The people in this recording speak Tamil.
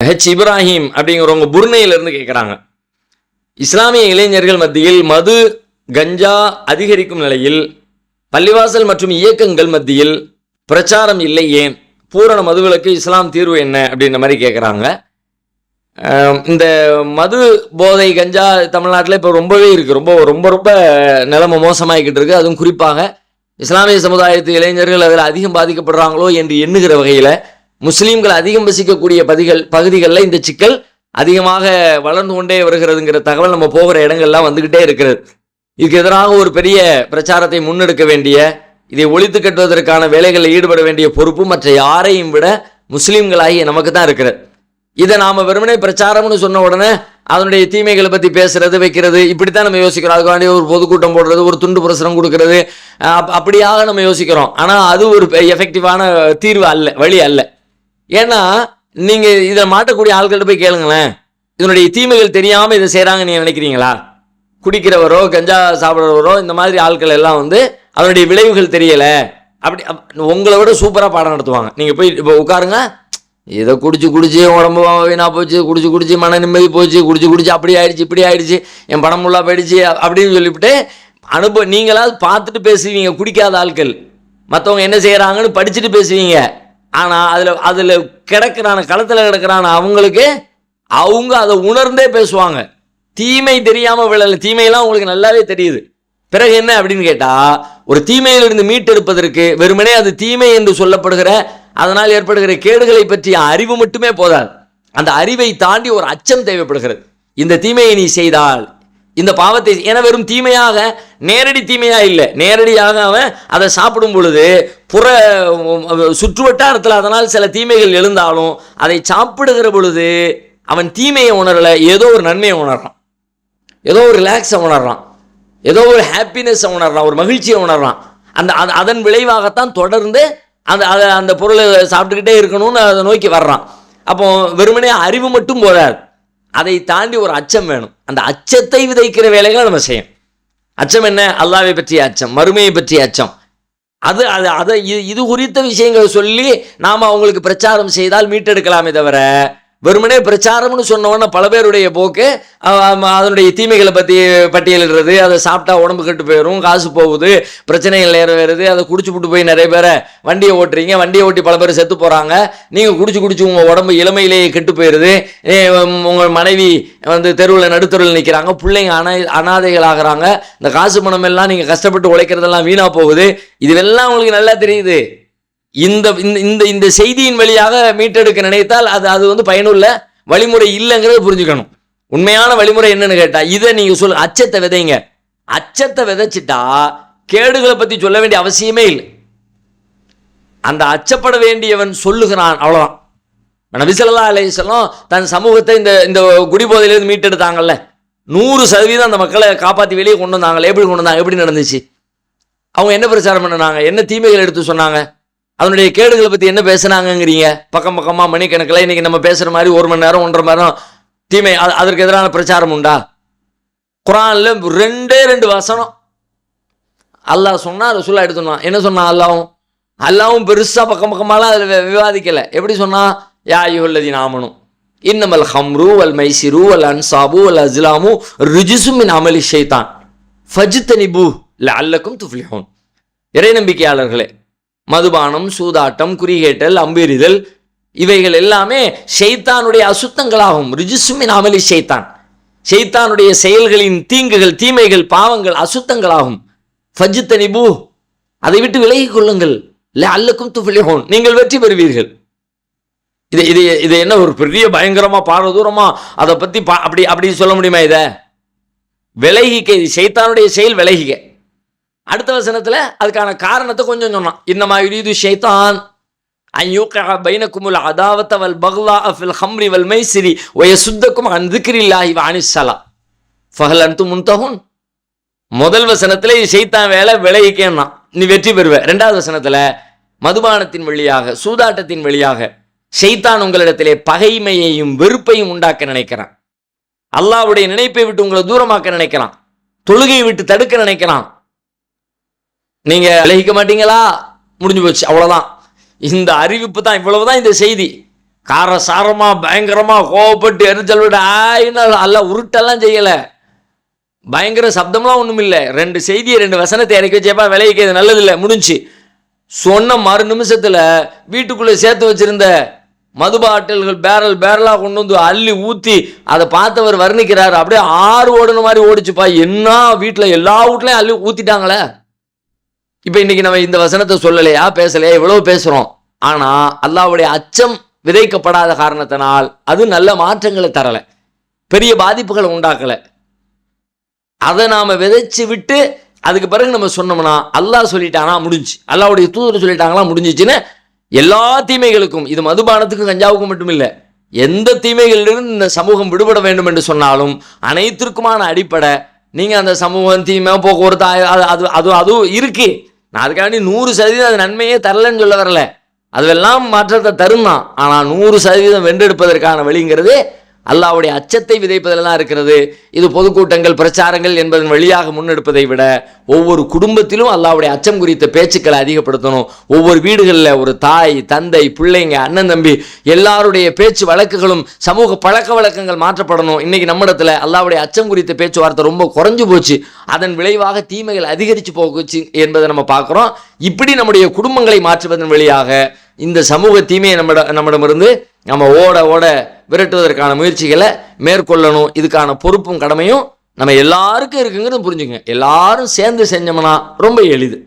ஹெச் இப்ராஹிம் அப்படிங்கிறவங்க புர்னையிலிருந்து கேட்குறாங்க இஸ்லாமிய இளைஞர்கள் மத்தியில் மது கஞ்சா அதிகரிக்கும் நிலையில் பள்ளிவாசல் மற்றும் இயக்கங்கள் மத்தியில் பிரச்சாரம் இல்லை ஏன்? பூரண மதுவிலக்கு இஸ்லாம் தீர்வு என்ன? அப்படின்ற மாதிரி கேட்குறாங்க இந்த மது போதை கஞ்சா தமிழ்நாட்டில் இப்போ ரொம்பவே இருக்குது ரொம்ப ரொம்ப ரொம்ப நிலைமை மோசமாகிக்கிட்டு இருக்குது அதுவும் குறிப்பாக இஸ்லாமிய சமுதாயத்து இளைஞர்கள் அதில் அதிகம் பாதிக்கப்படுறாங்களோ என்று எண்ணுகிற வகையில் முஸ்லீம்கள் அதிகம் வசிக்கக்கூடிய பதிகள் பகுதிகளில் இந்த சிக்கல் அதிகமாக வளர்ந்து கொண்டே வருகிறதுங்கிற தகவல் நம்ம போகிற இடங்கள்லாம் வந்துக்கிட்டே இருக்கிறது. இதுக்கு எதிராக ஒரு பெரிய பிரச்சாரத்தை முன்னெடுக்க வேண்டிய இதை ஒழித்து கட்டுவதற்கான வேலைகளில் ஈடுபட வேண்டிய பொறுப்பு மற்ற யாரையும் விட முஸ்லீம்களாகிய நமக்கு தான் இருக்கிறது. இதை நாம் வெறுமனே பிரச்சாரம்னு சொன்ன உடனே அதனுடைய தீமைகளை பற்றி பேசுறது வைக்கிறது இப்படித்தான் நம்ம யோசிக்கிறோம். அதுக்காண்டி ஒரு பொதுக்கூட்டம் போடுறது ஒரு துண்டு பிரசுரம் கொடுக்கறது அப்- அப்படியாக நம்ம யோசிக்கிறோம். ஆனால் அது ஒரு எஃபெக்டிவான தீர்வு அல்ல வழி அல்ல. ஏன்னா நீங்க இதை மாட்டக்கூடிய ஆட்கள்கிட்ட போய் கேளுங்களேன். இதனுடைய தீமைகள் தெரியாம இதை செய்றாங்க நீங்க நினைக்கிறீங்களா? குடிக்கிறவரோ கஞ்சா சாப்பிட்றவரோ இந்த மாதிரி ஆட்கள் எல்லாம் வந்து அதனுடைய விளைவுகள் தெரியல. அப்படி அப்- உங்களை விட சூப்பராக பாடம் நடத்துவாங்க. நீங்கள் போய் இப்போ உட்காருங்க. இதை குடிச்சு குடிச்சு உடம்பு வீணா போச்சு. குடிச்சு குடிச்சு மன நிம்மதி போச்சு. குடிச்சு குடிச்சு அப்படி ஆயிடுச்சு இப்படி ஆயிடுச்சு. என் பணம் ஃபுல்லாக போயிடுச்சு அப்படின்னு சொல்லிவிட்டு அனுபவம் நீங்களாவது பார்த்துட்டு பேசுவீங்க. குடிக்காத ஆட்கள் மற்றவங்க என்ன செய்கிறாங்கன்னு படிச்சுட்டு பேசுவீங்க. ஆனால் அதில் அதில் கிடக்கிறான களத்தில் கிடக்கிறான அவங்களுக்கு அவங்க அதை உணர்ந்தே பேசுவாங்க. தீமை தெரியாமல் விழல. தீமையெல்லாம் உங்களுக்கு நல்லாவே தெரியுது. பிறகு என்ன அப்படின்னு கேட்டால் ஒரு தீமையிலிருந்து மீட்டெடுப்பதற்கு வெறுமனே அது தீமை என்று சொல்லப்படுகிற அதனால் ஏற்படுகிற கேடுகளை பற்றிய அறிவு மட்டுமே போதாது. அந்த அறிவை தாண்டி ஒரு அச்சம் தேவைப்படுகிறது. இந்த தீமையை நீ செய்தால் இந்த பாவத்தை என வெறும் தீமையாக நேரடி தீமையா இல்லை. நேரடியாக அவன் அதை சாப்பிடும் பொழுது புற சுற்றுவட்டாரத்தில் அதனால் சில தீமைகள் எழுந்தாலும் அதை சாப்பிடுகிற பொழுது அவன் தீமையை உணரல ஏதோ ஒரு நன்மையை உணர்றான். ஏதோ ஒரு ரிலாக்ஸை உணர்றான். ஏதோ ஒரு ஹாப்பினஸை உணர்றான் ஒரு மகிழ்ச்சியை உணர்றான். அந்த அதன் விளைவாகத்தான் தொடர்ந்து அந்த அதை அந்த பொருளை சாப்பிட்டுக்கிட்டே இருக்கணும்னு அதை நோக்கி வர்றான். அப்போ வெறுமனே அறிவு மட்டும் போதாது. அதை தாண்டி ஒரு அச்சம் வேணும். அந்த அச்சத்தை விதைக்கிற வேலைகளை நம்ம செய்யும் அச்சம் என்ன? அல்லாவை பற்றிய அச்சம் மறுமையை பற்றிய அச்சம். அது அது அதை இது இது குறித்த விஷயங்களை சொல்லி நாம் அவங்களுக்கு பிரச்சாரம் செய்தால் மீட்டெடுக்கலாமே தவிர வெறுமனே பிரச்சாரம்னு சொன்னோன்னா பல பேருடைய போக்கு. அதனுடைய தீமைகளை பற்றி பட்டியலிடுறது அதை சாப்பிட்டா உடம்பு கெட்டு போயிடும் காசு போகுது பிரச்சனைகள் நிறைவேறுது அதை குடிச்சு விட்டு போய் நிறைய பேரை வண்டியை ஓட்டுறீங்க வண்டியை ஓட்டி பல பேர் செத்து போகிறாங்க நீங்கள் குடிச்சு குடிச்சு உங்கள் உடம்பு இளமையிலேயே கெட்டு போயிடுது உங்கள் மனைவி வந்து தெருவில் நடுத்தருவில் நிற்கிறாங்க பிள்ளைங்க அனா அனாதைகள் ஆகுறாங்க இந்த காசு பணம் எல்லாம் நீங்கள் கஷ்டப்பட்டு உழைக்கிறதெல்லாம் வீணாக போகுது இதுவெல்லாம் உங்களுக்கு நல்லா தெரியுது. இந்த இந்த- இந்த இந்த செய்தியின் வழியாக மீட்டெடுக்க நினைத்தால் அது அது வந்து பயனுள்ள வழிமுறை இல்லைங்கிறத புரிஞ்சுக்கணும். உண்மையான வழிமுறை என்னன்னு கேட்டால் இதை நீங்கள் சொல்ல அச்சத்தை விதைங்க. அச்சத்தை விதைச்சிட்டா கேடுகளை பற்றி சொல்ல வேண்டிய அவசியமே இல்லை. அந்த அச்சப்பட வேண்டியவன் சொல்லுகிறான் அவ்வளவுதான். நபிசல்லா அலையம் தன் சமூகத்தை இந்த இந்த குடிபோதையிலேருந்து மீட்டெடுத்தாங்கல்ல. நூறு சதவீதம் அந்த மக்களை காப்பாற்றி வெளியே கொண்டு வந்தாங்களே எப்படி கொண்டு வந்தாங்க? எப்படி நடந்துச்சு? அவங்க என்ன பிரச்சாரம் பண்ணினாங்க என்ன தீமைகள் எடுத்து சொன்னாங்க? அதனுடைய கேடுகளை பற்றி என்ன பேசுனாங்கங்கிறீங்க? பக்கம் பக்கமாக மணிக்கணக்கில் இன்றைக்கி நம்ம பேசுகிற மாதிரி ஒரு மணி நேரம் ஒன்றரை மணி நேரம் தீமை அது- அதற்கு எதிரான பிரச்சாரம் உண்டா? குரானில் ரெண்டே ரெண்டு வசனம். அல்லாஹ் சொன்னா ரசூலா எடுத்துனான் என்ன சொன்னான் அல்லாவும் அல்லாவும் பெருசாக பக்கம் பக்கமாலாம் அதில் விவாதிக்கலை. எப்படி சொன்னால் யா யுஹல்லதி நாமனும் இன்னமல் ஹம்ரு அல் மைசிரு அல் அன்சாபு அல் அஸ்லாமு ரிஜிசும் மின் அமலி ஷைத்தான் ஃபஜ்தனிபு அல்லக்கும் துஃப்லிஹோன். இறை நம்பிக்கையாளர்களே மதுபானம் சூதாட்டம் குறிகேட்டல் அம்பெறிதல் இவைகள் எல்லாமே ஷெய்தானுடைய அசுத்தங்களாகும் ரிஜிசுமின் அமலி ஷெய்தான் ஷெய்தானுடைய செயல்களின் தீங்குகள் தீமைகள் பாவங்கள் அசுத்தங்களாகும். ஃபஜ்தனிபு அதை விட்டு விலகி கொள்ளுங்கள். அல்லக்கும் துஃபிலிஹோன். நீங்கள் வெற்றி பெறுவீர்கள். இது இது இது என்ன ஒரு பெரிய பயங்கரமாக பாரதூரமாக அதை பற்றி பா- அப்படி அப்படி சொல்ல முடியுமா இதை? விலகிக்க இது சைத்தானுடைய செயல் விலகிக்க. அடுத்த வசனத்துல அதுக்கான காரணத்தை கொஞ்சம் சொன்னான். இன்னமா யுரீது ஷைத்தான் அன் யூகா பைனக்குமுல் அதாவத்த வல் பக்லா ஃபில் ஹம்ரி மைசிரி வயசுத்தக்கும் அன் திக்ரில்லாஹி வ அனிஸ் ஸலா ஃபஹல் முதல் வசனத்தில் ஷைத்தான் வேலை விலகிக்கேன்னா நீ வெற்றி பெறுவ. ரெண்டாவது வசனத்தில் மதுபானத்தின் வழியாக சூதாட்டத்தின் வழியாக ஷைத்தான் உங்களிடத்திலே பகைமையையும் வெறுப்பையும் உண்டாக்க நினைக்கிறான். அல்லாஹ்வுடைய நினைப்பை விட்டு உங்களை தூரமாக்க நினைக்கிறான். தொழுகையை விட்டு தடுக்க நினைக்கிறான். நீங்க விலகிக்க மாட்டீங்களா? முடிஞ்சு போச்சு அவ்வளவுதான். இந்த அறிவிப்பு தான் இவ்வளவுதான் இந்த செய்தி. காரசாரமா பயங்கரமா கோவப்பட்டு எரிச்சல் விட ஆயின்னு அல்ல உருட்டெல்லாம் செய்யல. பயங்கர சப்தம்லாம் ஒன்றும் இல்லை. ரெண்டு செய்தியை ரெண்டு வசனத்தை இறக்கி வச்சேப்பா விளைவிக்கிறது நல்லது நல்லதில்லை முடிஞ்சு. சொன்ன மறு நிமிஷத்தில் வீட்டுக்குள்ளே சேர்த்து வச்சிருந்த மது பாட்டில்கள் பேரல் பேரலாக கொண்டு வந்து அள்ளி ஊற்றி அதை பார்த்தவர் வர்ணிக்கிறார். அப்படியே ஆறு ஓடுன மாதிரி ஓடிச்சுப்பா. என்ன வீட்டில் எல்லா வீட்லையும் அள்ளி ஊற்றிட்டாங்களே இப்போ இன்னைக்கு நம்ம இந்த வசனத்தை சொல்லலையா? பேசலையா? இவ்வளோ பேசுகிறோம் ஆனால் அல்லாவுடைய அச்சம் விதைக்கப்படாத காரணத்தினால் அது நல்ல மாற்றங்களை தரலை. பெரிய பாதிப்புகளை உண்டாக்கலை. அதை நாம் விதைச்சு விட்டு அதுக்கு பிறகு நம்ம சொன்னோம்னா அல்லாஹ் சொல்லிட்டானா முடிஞ்சு. அல்லாவுடைய தூதர் சொல்லிட்டாங்களா முடிஞ்சிச்சுன்னு எல்லா தீமைகளுக்கும் இது மதுபானத்துக்கும் கஞ்சாவுக்கும் மட்டும் இல்லை எந்த தீமைகளிலிருந்து இந்த சமூகம் விடுபட வேண்டும் என்று சொன்னாலும் அனைத்திற்குமான அடிப்படை நீங்கள் அந்த சமூகம் தீமை போக்குவரத்து அது அது அது அதுவும் இருக்குது நான் அதுக்காண்டி நூறு சதவீதம் அது நன்மையே தரலன்னு சொல்ல வரல. அதுவெல்லாம் மாற்றத்தை தரும் தான். ஆனால் நூறு சதவீதம் வென்றெடுப்பதற்கான வழிங்கிறது அல்லாவுடைய அச்சத்தை விதைப்பதில் இருக்கிறது. இது பொதுக்கூட்டங்கள் பிரச்சாரங்கள் என்பதன் வழியாக முன்னெடுப்பதை விட ஒவ்வொரு குடும்பத்திலும் அல்லாவுடைய அச்சம் குறித்த பேச்சுக்களை அதிகப்படுத்தணும். ஒவ்வொரு வீடுகளில் ஒரு தாய் தந்தை பிள்ளைங்க அண்ணன் தம்பி எல்லாருடைய பேச்சு வழக்குகளும் சமூக பழக்க வழக்கங்கள் மாற்றப்படணும். இன்னைக்கு நம்மிடத்தில் அல்லாவுடைய அச்சம் குறித்த பேச்சுவார்த்தை ரொம்ப குறைஞ்சு போச்சு. அதன் விளைவாக தீமைகள் அதிகரித்து போகுச்சு என்பதை நம்ம பார்க்குறோம். இப்படி நம்முடைய குடும்பங்களை மாற்றுவதன் வழியாக இந்த சமூக தீமையை நம்ம நம்மிடமிருந்து நம்ம ஓட ஓட விரட்டுவதற்கான முயற்சிகளை மேற்கொள்ளணும். இதுக்கான பொறுப்பும் கடமையும் நம்ம எல்லாருக்கும் இருக்குங்கிறது புரிஞ்சுங்க எல்லாரும் சேர்ந்து செஞ்சோம்னா ரொம்ப எளிது.